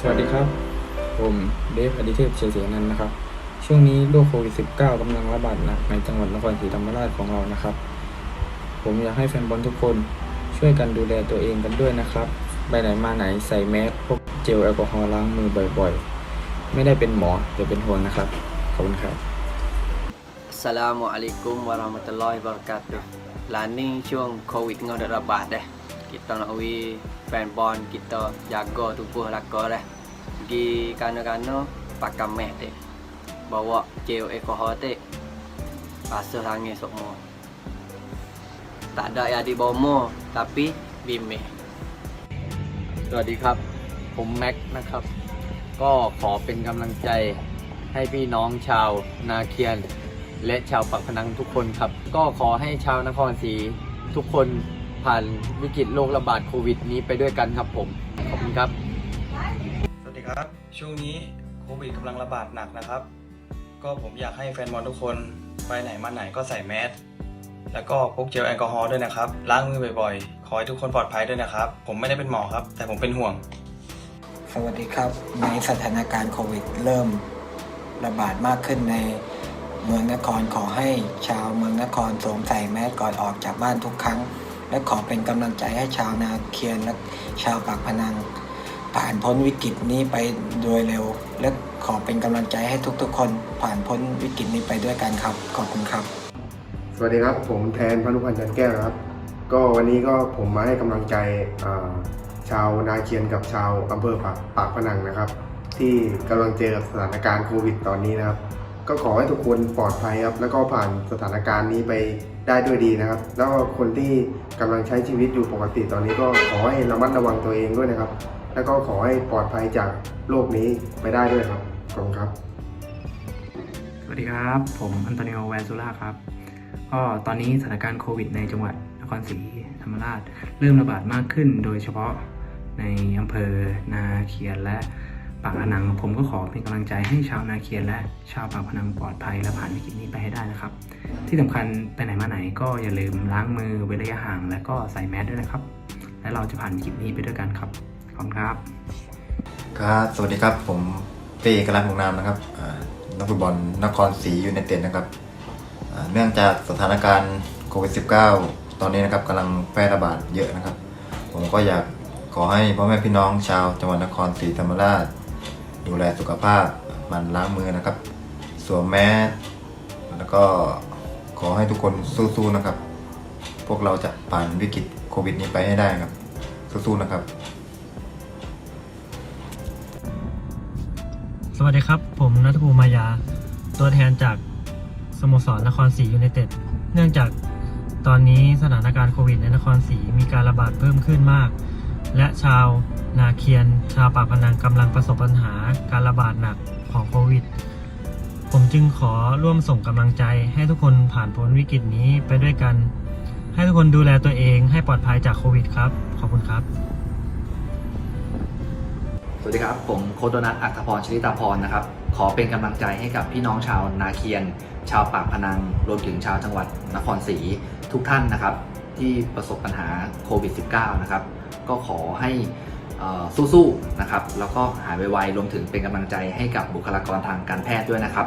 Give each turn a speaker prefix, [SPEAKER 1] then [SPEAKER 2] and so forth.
[SPEAKER 1] สวัสดีครับ ผมเดฟอดิเทพเฉยเสียนันนะครับ ช่วงนี้โรคโควิด -19 กำลังระบาดหนักในจังหวัดนครศรีธรรมราชของเรานะครับ ผมอยากให้แฟนบอลทุกคนช่วยกันดูแลตัวเองกันด้วยนะครับ ไปไหนมาไหนใส่แมสพกเจลแอลกอฮอล์ล้างมือบ่อยๆ ไม่ได้เป็นหมอแต่เป็นห่วงนะครับ ขอบคุณครับ
[SPEAKER 2] Assalamualaikum warahmatullahi wabarakatuh. Lah ni chuang Covid ngau dah rabat dah. Kita nak wi fan bon kita jaga tubuh laka dah. Pergi kana-kana pakai mask dek. Bawa gel alkohol dek. Basuh tangan semua. Tak ada yang di bomo tapi bimeh.
[SPEAKER 3] สวัสดีครับ ผมแม็กซ์นะครับ ก็ขอเป็นกำลังใจให้พี่น้องชาวนาเคียน และชาวปักพนังทุกคนครับ ก็ขอให้ชาวนครศรีทุกคน ผ่านวิกฤตโรคระบาดโควิดนี้ไปด้วยกันครับผม ขอบคุณครับ
[SPEAKER 1] สวัสดีครับ ช่วงนี้โควิดกำลังระบาดหนักนะครับ ก็ผมอยากให้แฟนบอลทุกคนไปไหนมาไหนก็ใส่แมสแล้วก็พกเจลแอลกอฮอล์ด้วยนะครับ ล้างมือบ่อยๆ ขอให้ทุกคนปลอดภัยด้วยนะครับ ผมไม่ได้เป็นหมอครับ แต่ผมเป็นห่วง
[SPEAKER 4] สวัสดีครับ ในสถานการณ์โควิด เริ่มระบาดมากขึ้นในเมืองนครขอให้ชาวเมืองนครสวมใส่แมสก่อนออกจากบ้านทุกครั้ง และขอเป็นกำลังใจให้ชาวนาเคียนและชาวปากพนัง ผ่านพ้นวิกฤตนี้ไปโดยเร็ว และขอเป็นกำลังใจให้ทุกๆ คน ผ่านพ้นวิกฤตนี้ไปด้วยกันครับ ขอบคุณครับ
[SPEAKER 5] สวัสดีครับ ผมแทนพานุพันธ์จันแก้วครับ ก็วันนี้ก็ผมมาให้กำลังใจชาวนาเคียนกับชาวอำเภอปากปากพนังนะครับ ที่กำลังเจอกับสถานการณ์โควิดตอนนี้นะครับ ก็ขอให้ทุกคนปลอดภัยครับ แล้วก็ผ่านสถานการณ์นี้ไปได้ด้วยดีนะครับ แล้วก็คนที่กำลังใช้ชีวิตอยู่ปกติตอนนี้ก็ขอให้ระมัดระวังตัวเองด้วยนะครับ แล้วก็ขอให้ปลอดภัยจากโรคนี้ไปได้ด้วยครับขอบคุณครับ
[SPEAKER 6] สวัสดีครับ ผมอันโตนิโอแวนซูล่าครับก็ตอนนี้สถานการณ์โควิด ในจังหวัดนครศรีธรรมราช เริ่มระบาดมากขึ้น โดยเฉพาะในอำเภอนาเคียนและ ปากพนัง ผมก็ขอเป็นกำลังใจให้ชาวนาเคียนและชาวปากพนังปลอดภัยและผ่านวิกฤตนี้ไปให้ได้นะครับ ที่สำคัญไปไหนมาไหนก็อย่าลืมล้างมือเว้นระยะห่าง และก็ใส่แมสด้วยนะครับ และเราจะผ่านวิกฤตนี้ไปด้วยกันครับขอบคุณครับ
[SPEAKER 7] ครับสวัสดีครับผมเป้กรันวงนามนะครับนักฟุตบอลนครศรียูไนเต็ดนะครับเนื่องจากสถานการณ์โควิด -19 ตอนนี้นะครับกำลังแพร่ระบาดเยอะนะครับ ผมก็อยากขอให้พ่อแม่พี่น้องชาวจังหวัดนครศรีธรรมราช ดูแลสุขภาพมันล้างมือนะครับ สวมแมสแล้วก็ขอให้ทุกคนสู้ๆนะครับ พวกเราจะผ่านวิกฤตโควิดนี้ไปให้ได้ครับ สู้ๆนะครับ
[SPEAKER 8] สวัสดีครับ ผมนัทภูมิมายา ตัวแทนจากสโมสรนครศรียูไนเต็ด เนื่องจากตอนนี้สถานการณ์โควิดในนครศรีมีการระบาดเพิ่มขึ้นมาก และชาวนาเคียน ชาวปากพนังกำลังประสบปัญหาการระบาดหนักของโควิด ผมจึงขอร่วมส่งกำลังใจให้ทุกคนผ่านพ้นวิกฤตนี้ไปด้วยกัน ให้ทุกคนดูแลตัวเองให้ปลอดภัยจากโควิดครับ ขอบคุณครับ
[SPEAKER 9] สวัสดีครับ ผมโคชโดนัทอัคพรชลิตาพรนะครับ ขอเป็นกำลังใจให้กับพี่น้องชาวนาเคียน ชาวปากพนัง รวมถึงชาวจังหวัดนครศรีทุกท่านนะครับ ที่ประสบปัญหาโควิด -19 นะครับ ก็ขอให้สู้ๆนะครับแล้วก็หายไวๆรวมถึงเป็นกำลังใจให้กับบุคลากรทางการแพทย์ด้วยนะครับ